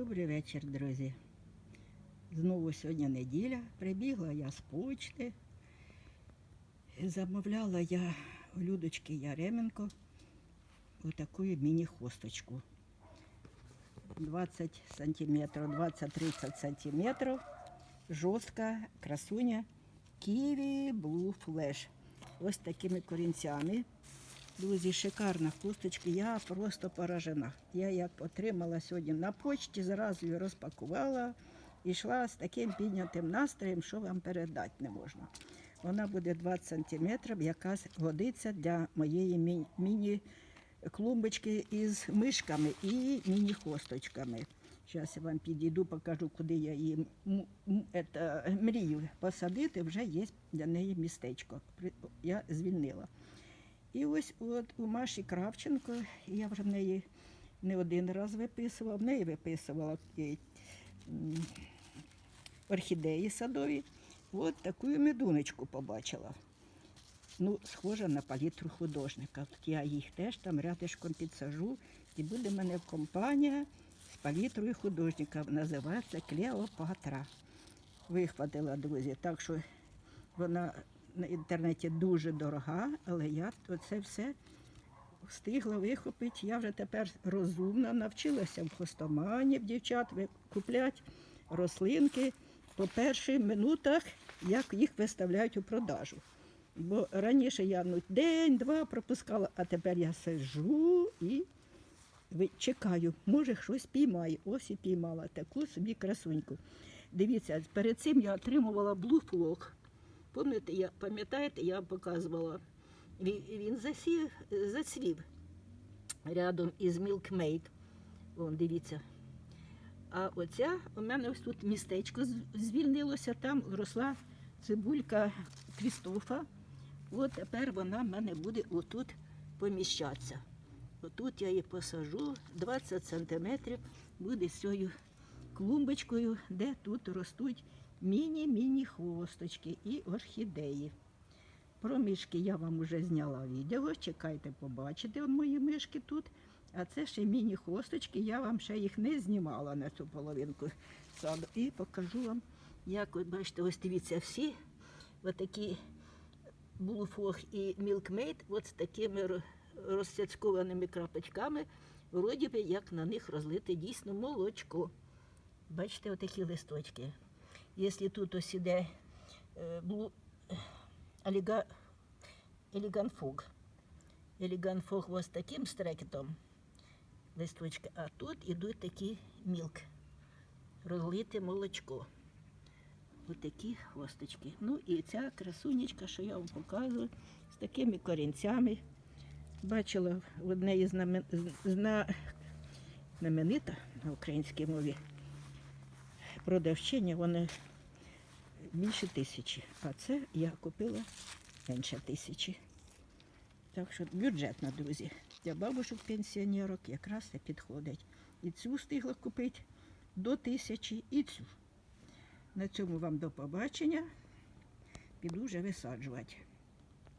Добрий вечір, друзі. Знову сьогодні неділя. Прибігла я з почти. Замовляла я у Людочки Яременко отаку міні-хосточку. 20 сантиметрів, 20-30 сантиметрів. Жорстка красуня Kiwi Blue Flash. Ось такими корінцями. Друзі, шикарна хусточка. Я просто поражена. Я як отримала сьогодні на почті, зразу її розпакувала і йшла з таким піднятим настроєм, що вам передати не можна. Вона буде 20 сантиметрів, яка годиться для моєї мі- міні-клумбочки із мишками і міні-хосточками. Зараз я вам підійду, покажу, куди я її мрію посадити. Вже є для неї містечко. Я звільнила. І ось от у Маші Кравченко, я вже в неї не один раз виписувала, в неї виписувала орхідеї садові. От таку медуночку побачила. Ну, схожа на палітру художника. От я їх теж там рядишком підсажу, і буде в мене компанія з палітрою художника. Називається Клеопатра. Вихватила, друзі. Так що вона на інтернеті дуже дорога, але я це все встигла вихопити. Я вже тепер розумна, навчилася в хостомані в дівчат купляти рослинки по перших минутах, як їх виставляють у продажу. Бо раніше я ну, день-два пропускала, а тепер я сиджу і чекаю, може щось піймаю. Ось і піймала таку собі красуньку. Дивіться, перед цим я отримувала блуфлок. Пам'ятаєте, я, вам показувала. Він, засів, зацвів рядом із Milkmaid. Вон, дивіться. А оця у мене ось тут містечко звільнилося, там росла цибулька Крістофа. От тепер вона в мене буде отут поміщатися. Отут я її посажу, 20 сантиметрів буде з цією клумбочкою, де тут ростуть міні-міні хвосточки і орхідеї. Про мишки я вам вже зняла відео. Чекайте, побачите он мої мишки тут. А це ще міні-хвосточки, я вам ще їх не знімала на цю половинку саду. І покажу вам, як ви бачите, ось дивіться, всі отакі Булфог і Мілкмейд, от з такими ро- розцяцькованими крапочками, вроді би, як на них розлити дійсно молочко. Бачите, отакі листочки. Якщо тут ось іде е, блу... Еліга... еліганфог. Еліганфог ось таким стрекетом листочки, а тут ідуть такі мілк. Розлите молочко. Отакі хвосточки. Ну і ця красунечка, що я вам показую, з такими корінцями. Бачила в однеї знамен... зна... знаменита на українській мові продавчиня, вони більше тисячі. А це я купила менше тисячі. Так що бюджетно, друзі. Для бабушок пенсіонерок якраз це підходить. І цю встигла купити до тисячі, і цю. На цьому вам до побачення. Піду вже висаджувати.